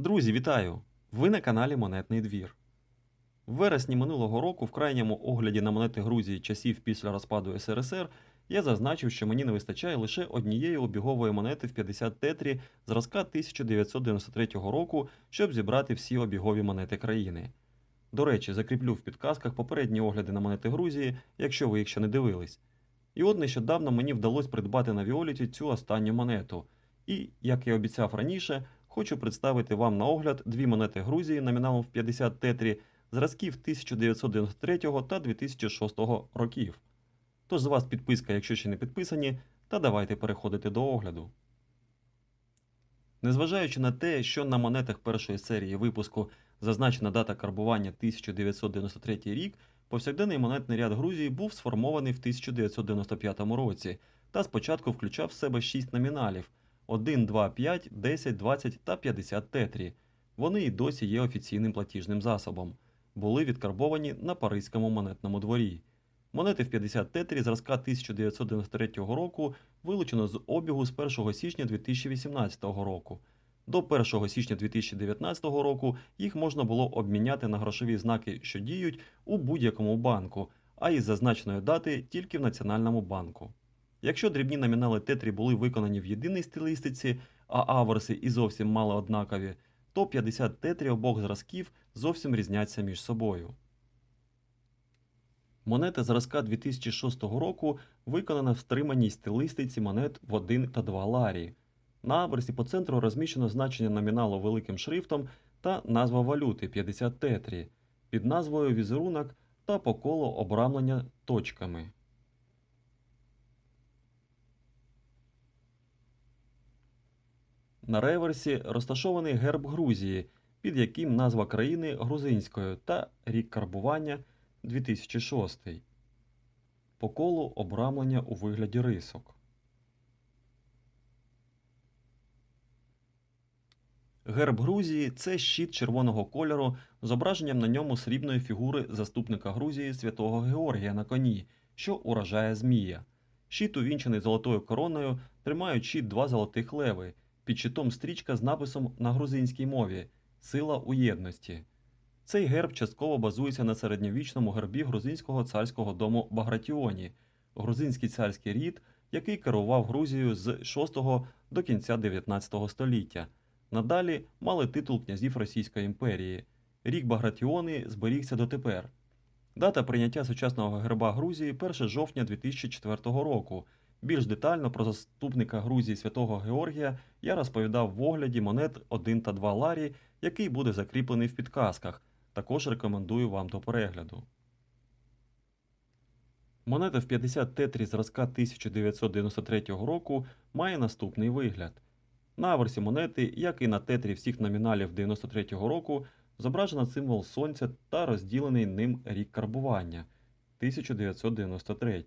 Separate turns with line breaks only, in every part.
Друзі, вітаю! Ви на каналі Монетний двір. В вересні минулого року, в крайньому огляді на монети Грузії часів після розпаду СРСР, я зазначив, що мені не вистачає лише однієї обігової монети в 50 тетрі зразка 1993 року, щоб зібрати всі обігові монети країни. До речі, закріплю в підказках попередні огляди на монети Грузії, якщо ви їх ще не дивились. І от нещодавно мені вдалося придбати на Віоліті цю останню монету. І, як я обіцяв раніше, хочу представити вам на огляд дві монети Грузії номіналом в 50 тетрі зразків 1993 та 2006 років. Тож з вас підписка, якщо ще не підписані, та давайте переходити до огляду. Незважаючи на те, що на монетах першої серії випуску зазначена дата карбування 1993 рік, повсякденний монетний ряд Грузії був сформований в 1995 році та спочатку включав в себе 6 номіналів 1, 2, 5, 10, 20 та 50 тетрі. Вони і досі є офіційним платіжним засобом. Були відкарбовані на Паризькому монетному дворі. Монети в 50 тетрі зразка 1993 року вилучено з обігу з 1 січня 2018 року. До 1 січня 2019 року їх можна було обміняти на грошові знаки, що діють у будь-якому банку, а із зазначеної дати тільки в Національному банку. Якщо дрібні номінали тетрі були виконані в єдиній стилістиці, а аверси і зовсім мало однакові, то 50 тетрі обох зразків зовсім різняться між собою. Монета зразка 2006 року виконана в стриманій стилистиці монет в 1 та 2 ларі. На аверсі по центру розміщено значення номіналу великим шрифтом та назва валюти 50 тетрі під назвою візерунок та по колу обрамлення точками. На реверсі розташований герб Грузії, під яким назва країни грузинською та рік карбування 2006. По колу обрамлення у вигляді рисок. Герб Грузії це щит червоного кольору з зображенням на ньому срібної фігури заступника Грузії святого Георгія на коні, що уражає Змія. Щит увінчений золотою короною, тримають щит два золотих леви, під щитом стрічка з написом на грузинській мові Сила у єдності. Цей герб частково базується на середньовічному гербі грузинського царського дому Багратіоні, грузинський царський рід, який керував Грузією з 6 до кінця 19 століття. Надалі мали титул князів Російської імперії. Рік Багратіони зберігся дотепер. Дата прийняття сучасного герба Грузії 1 жовтня 2004 року. Більш детально про заступника Грузії святого Георгія я розповідав в огляді монет 1 та 2 ларі, який буде закріплений в підказках. Також рекомендую вам до перегляду. Монета в 50 тетрі зразка 1993 року має наступний вигляд. На аверсі монети, як і на тетрі всіх номіналів 93 року, зображено символ сонця та розділений ним рік карбування 1993.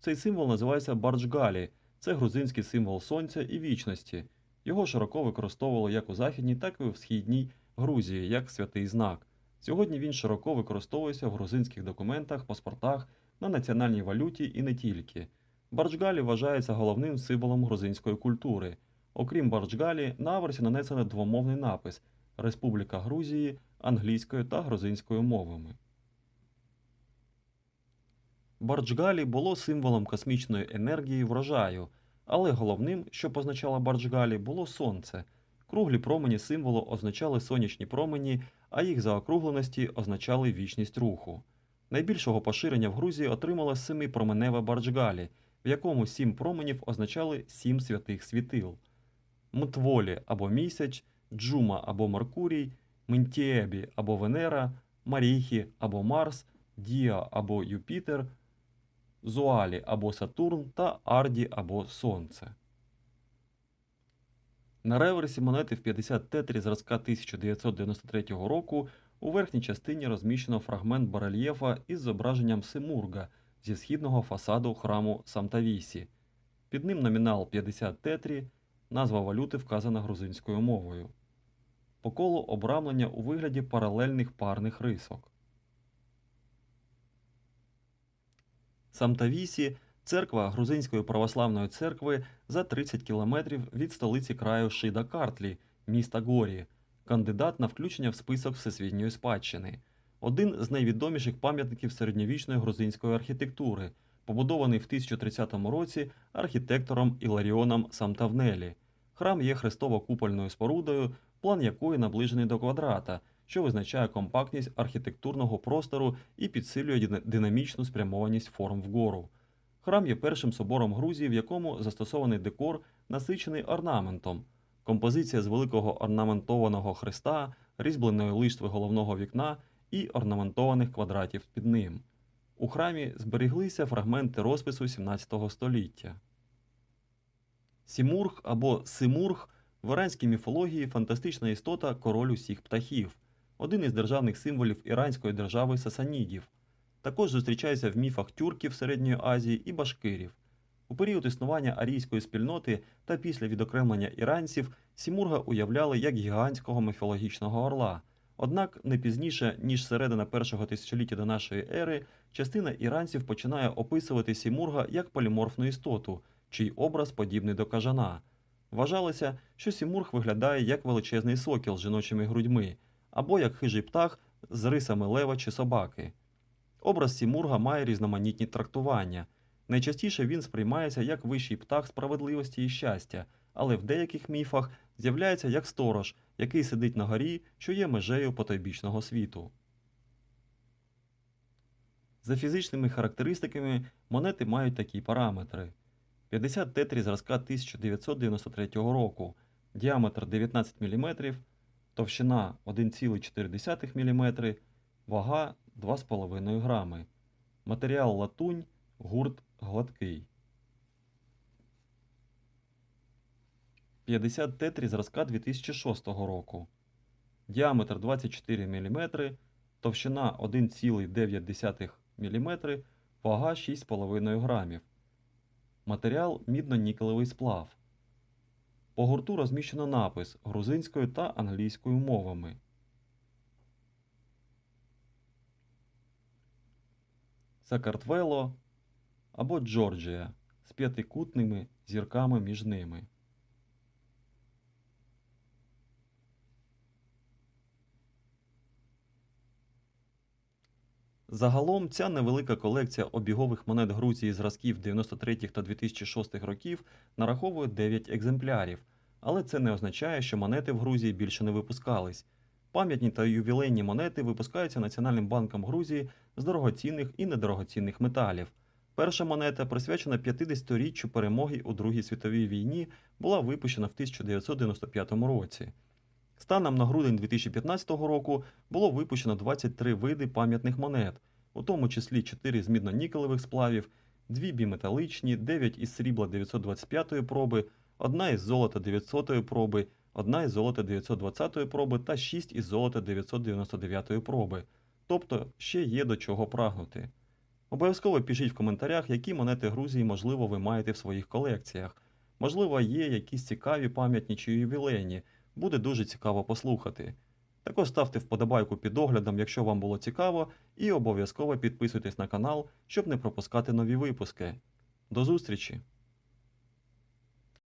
Цей символ називається Барджгалі, це грузинський символ сонця і вічності. Його широко використовували як у Західній, так і у Східній Грузії як святий знак. Сьогодні він широко використовується в грузинських документах, паспортах, на національній валюті і не тільки. Барджгалі вважається головним символом грузинської культури. Окрім Барджгалі, на аверсі нанесено двомовний напис Республіка Грузії англійською та грузинською мовами. Барджгалі було символом космічної енергії врожаю, але головним, що позначало Барджгалі, було сонце. Круглі промені символу означали сонячні промені, а їх заокругленості означали вічність руху. Найбільшого поширення в Грузії отримало семипроменеве Барджгалі, в якому сім променів означали сім святих світил. Мтволі або місяць, Джума або Меркурій, Ментіебі або Венера, Маріхі або Марс, Діа або Юпітер, Зуалі або Сатурн та Арді або Сонце. На реверсі монети в 50 тетрі зразка 1993 року у верхній частині розміщено фрагмент барельєфа із зображенням Симурга зі східного фасаду храму Самтавісі. Під ним номінал 50 тетрі, назва валюти вказана грузинською мовою. По колу обрамлення у вигляді паралельних парних рисок. Самтавісі церква Грузинської православної церкви за 30 кілометрів від столиці краю Шида Картлі, міста Горі, кандидат на включення в список всесвітньої спадщини, один з найвідоміших пам'ятників середньовічної грузинської архітектури, побудований в 1030 році архітектором Іларіоном Самтавнелі. Храм є хрестово-купольною спорудою, план якої наближений до квадрата, що визначає компактність архітектурного простору і підсилює динамічну спрямованість форм вгору. Храм є першим собором Грузії, в якому застосований декор, насичений орнаментом. Композиція з великого орнаментованого хреста, різьбленої лиштви головного вікна і орнаментованих квадратів під ним. У храмі зберіглися фрагменти розпису 17 століття. Сімург або Симург в іранській міфології фантастична істота король усіх птахів, один із державних символів іранської держави сасанідів. Також зустрічається в міфах тюрків Середньої Азії і башкирів. У період існування арійської спільноти та після відокремлення іранців Сімурга уявляли як гігантського міфологічного орла. Однак не пізніше, ніж середина першого тисячоліття до нашої ери, частина іранців починає описувати Сімурга як поліморфну істоту, чий образ подібний до кажана. Вважалося, що Сімург виглядає як величезний сокіл з жіночими грудьми, або як хижий птах з рисами лева чи собаки. Образ Сімурга має різноманітні трактування. Найчастіше він сприймається як вищий птах справедливості і щастя, але в деяких міфах з'являється як сторож, який сидить на горі, що є межею потойбічного світу. За фізичними характеристиками монети мають такі параметри: 50 тетрі зразка 1993 року, діаметр 19 мм, товщина 1,4 мм, вага 2,5 грами. Матеріал латунь, гурт гладкий. 50 тетрі зразка 2006 року. Діаметр 24 мм, товщина 1,9 мм, вага 6,5 грамів. Матеріал мідно-нікелевий сплав. По гурту розміщено напис грузинською та англійською мовами. Сакартвело або Джорджія з п'ятикутними зірками між ними. Загалом ця невелика колекція обігових монет Грузії зразків 93 та 2006 років нараховує 9 екземплярів, але це не означає, що монети в Грузії більше не випускались. Пам'ятні та ювілейні монети випускаються Національним банком Грузії з дорогоцінних і недорогоцінних металів. Перша монета, присвячена 50-річчю перемоги у Другій світовій війні, була випущена в 1995 році. Станом на грудень 2015 року було випущено 23 види пам'ятних монет, у тому числі 4 з мідно-нікелевих сплавів, 2 біметаличні, 9 із срібла 925 проби, 1 із золота 900 проби, 1 із золота 920 проби та 6 із золота 999 проби. Тобто ще є до чого прагнути. Обов'язково пишіть в коментарях, які монети Грузії, можливо, ви маєте в своїх колекціях. Можливо, є якісь цікаві пам'ятні чи ювілейні, буде дуже цікаво послухати. Також ставте вподобайку під оглядом, якщо вам було цікаво, і обов'язково підписуйтесь на канал, щоб не пропускати нові випуски. До зустрічі!